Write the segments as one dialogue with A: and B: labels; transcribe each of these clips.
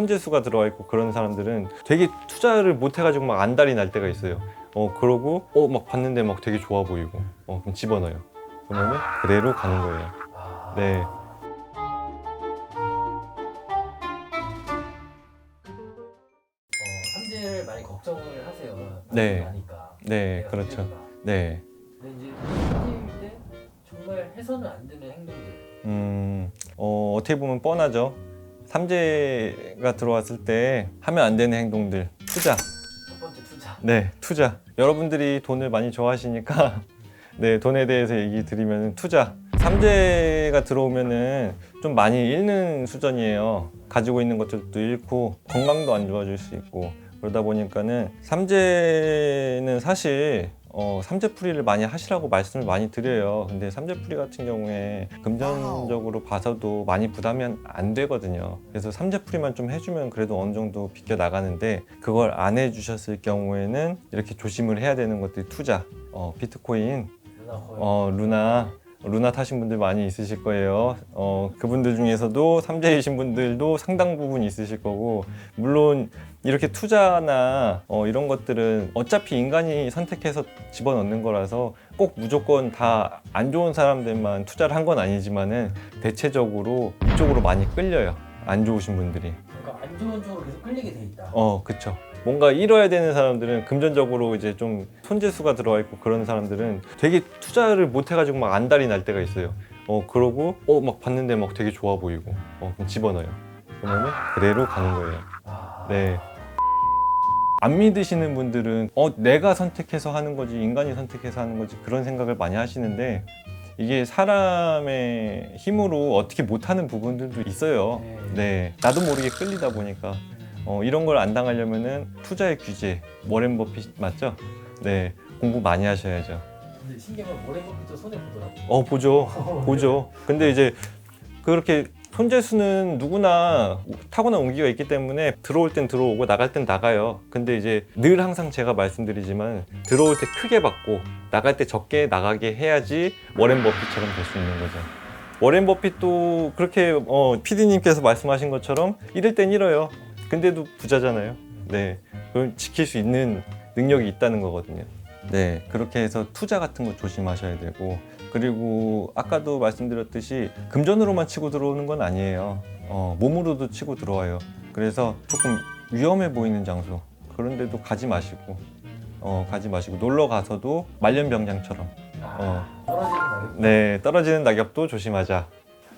A: 손재수가 들어와 있고 그런 사람들은 되게 투자를 못 해가지고 막 안달이 날 때가 있어요. 어 그러고 어 막 봤는데 막 되게 좋아 보이고 어 그럼 집어넣어요. 그러면 그대로 가는 거예요.
B: 아,
A: 네.
B: 어, 삼재를 많이 걱정을 하세요.
A: 네. 네,
B: 내가
A: 그렇죠.
B: 삼재구나.
A: 네.
B: 근데 이제 삼재일 때 정말 해서는 안 되는 행동들.
A: 음, 어, 어떻게 보면 뻔하죠. 삼재가 들어왔을 때 하면 안 되는 행동들. 투자.
B: 첫 번째 투자.
A: 네, 투자. 여러분들이 돈을 많이 좋아하시니까 네, 돈에 대해서 얘기 드리면 투자. 삼재가 들어오면은 좀 많이 잃는 수준이에요. 가지고 있는 것들도 잃고 건강도 안 좋아질 수 있고 그러다 보니까는 삼재는 사실 어, 삼재풀이를 많이 하시라고 말씀을 많이 드려요. 근데 삼재풀이 같은 경우에 금전적으로 봐서도 많이 부담이 안 되거든요. 그래서 삼재풀이만 좀 해주면 그래도 어느 정도 비껴 나가는데 그걸 안 해주셨을 경우에는 이렇게 조심을 해야 되는 것들이 투자, 어, 비트코인. 어, 루나 루나 타신 분들 많이 있으실 거예요. 어, 그분들 중에서도 삼재이신 분들도 상당 부분 있으실 거고 물론 이렇게 투자나 어, 이런 것들은 어차피 인간이 선택해서 집어넣는 거라서 꼭 무조건 다 안 좋은 사람들만 투자를 한 건 아니지만은 대체적으로 이쪽으로 많이 끌려요. 안 좋으신 분들이.
B: 그러니까 안 좋은 쪽으로 계속 끌리게 돼 있다.
A: 어, 그쵸. 뭔가 잃어야 되는 사람들은 금전적으로 이제 좀 손재수가 들어와 있고 그런 사람들은 되게 투자를 못 해가지고 막 안달이 날 때가 있어요. 어, 그러고, 어, 막 봤는데 막 되게 좋아 보이고, 어, 그럼 집어넣어요. 그러면 그대로 가는 거예요.
B: 아,
A: 네. 안 믿으시는 분들은, 어, 내가 선택해서 하는 거지, 인간이 선택해서 하는 거지, 그런 생각을 많이 하시는데, 이게 사람의 힘으로 어떻게 못하는 부분들도 있어요.
B: 네.
A: 네. 나도 모르게 끌리다 보니까. 어, 이런 걸 안 당하려면은 투자의 규제, 워렌 버핏 맞죠? 네, 공부 많이 하셔야죠.
B: 근데 신기한 건 모래 버핏도 손해 보더라고.
A: 어, 보죠, 보죠. 근데 이제 그렇게 손재수는 누구나 타고난 운기가 있기 때문에 들어올 땐 들어오고 나갈 땐 나가요. 근데 이제 늘 항상 제가 말씀드리지만 들어올 때 크게 받고 나갈 때 적게 나가게 해야지 워렌 버핏처럼 될 수 있는 거죠. 워렌 버핏도 그렇게 어, PD님께서 말씀하신 것처럼 잃을 땐 잃어요. 근데도 부자잖아요. 네, 그걸 지킬 수 있는 능력이 있다는 거거든요. 네, 그렇게 해서 투자 같은 거 조심하셔야 되고 그리고 아까도 말씀드렸듯이 금전으로만 치고 들어오는 건 아니에요. 어, 몸으로도 치고 들어와요. 그래서 조금 위험해 보이는 장소 그런 데도 가지 마시고 어, 가지 마시고 놀러 가서도 말년병장처럼
B: 아, 떨어지는 낙엽.
A: 네 떨어지는 낙엽도 조심하자.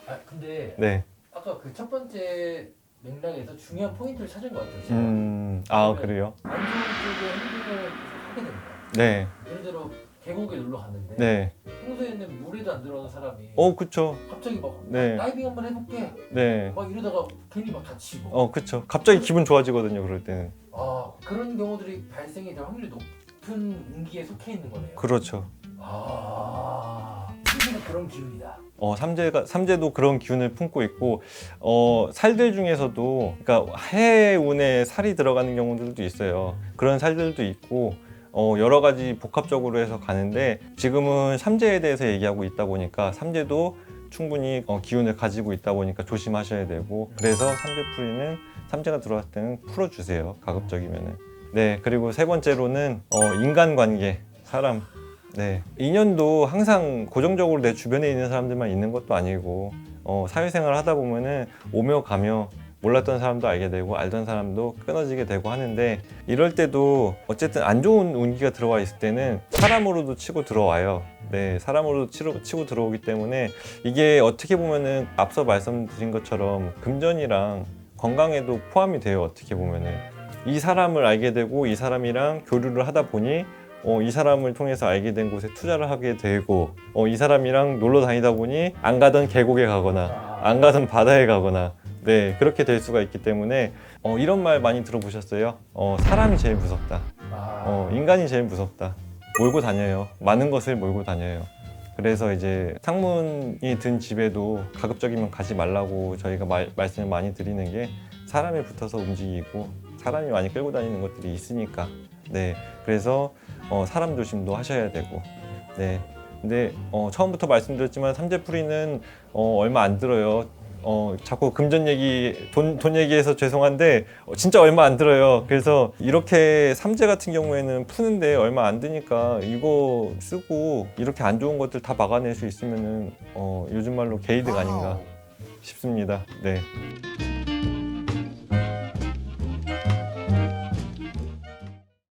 B: 아, 근데
A: 네,
B: 아까 그 첫 번째 맥락에서 중요한 포인트를 찾은 것 같아요. 제가.
A: 음, 아 그래요?
B: 안 좋은 쪽의 행동을 하게 됩니다.
A: 네,
B: 예를 들어 계곡에 놀러 갔는데
A: 네,
B: 평소에는 물에도 안 들어가는 사람이
A: 어 그쵸,
B: 갑자기 막
A: 네,
B: 다이빙 한번 해볼게
A: 네,
B: 막 이러다가 괜히 막 다치고
A: 어 그쵸. 갑자기 기분 좋아지거든요 그럴 때는.
B: 아 그런 경우들이 발생이 될 확률이 높은 운기에 속해 있는 거네요.
A: 그렇죠.
B: 아 그런 기운이다.
A: 어, 삼재가 삼재도 그런 기운을 품고 있고 어, 살들 중에서도 그러니까 해운에 살이 들어가는 경우들도 있어요. 그런 살들도 있고 어, 여러 가지 복합적으로 해서 가는데 지금은 삼재에 대해서 얘기하고 있다 보니까 삼재도 충분히 어, 기운을 가지고 있다 보니까 조심하셔야 되고 그래서 삼재풀이는 삼재가 들어왔을 때는 풀어주세요. 가급적이면은. 네 그리고 세 번째로는 어, 인간관계 사람 네. 인연도 항상 고정적으로 내 주변에 있는 사람들만 있는 것도 아니고 어, 사회생활 하다 보면은 오며 가며 몰랐던 사람도 알게 되고 알던 사람도 끊어지게 되고 하는데 이럴 때도 어쨌든 안 좋은 운기가 들어와 있을 때는 사람으로도 치고 들어와요. 네, 사람으로도 치고, 치고 들어오기 때문에 이게 어떻게 보면은 앞서 말씀드린 것처럼 금전이랑 건강에도 포함이 돼요. 어떻게 보면은 이 사람을 알게 되고 이 사람이랑 교류를 하다 보니 어, 이 사람을 통해서 알게 된 곳에 투자를 하게 되고 어, 이 사람이랑 놀러 다니다 보니 안 가던 계곡에 가거나 안 가던 바다에 가거나 네 그렇게 될 수가 있기 때문에 어, 이런 말 많이 들어보셨어요? 어, 사람이 제일 무섭다.
B: 아,
A: 어, 인간이 제일 무섭다. 몰고 다녀요. 많은 것을 몰고 다녀요. 그래서 이제 상문이 든 집에도 가급적이면 가지 말라고 저희가 말, 말씀을 많이 드리는 게 사람이 붙어서 움직이고 사람이 많이 끌고 다니는 것들이 있으니까 네 그래서 어, 사람 조심도 하셔야 되고 네 근데 어, 처음부터 말씀드렸지만 삼재풀이는 어, 얼마 안 들어요 어, 자꾸 금전 얘기, 돈, 돈 얘기해서 죄송한데 어, 진짜 얼마 안 들어요. 그래서 이렇게 삼재 같은 경우에는 푸는데 얼마 안 드니까 이거 쓰고 이렇게 안 좋은 것들 다 막아낼 수 있으면은 어, 요즘 말로 게이드가 아닌가 싶습니다. 네.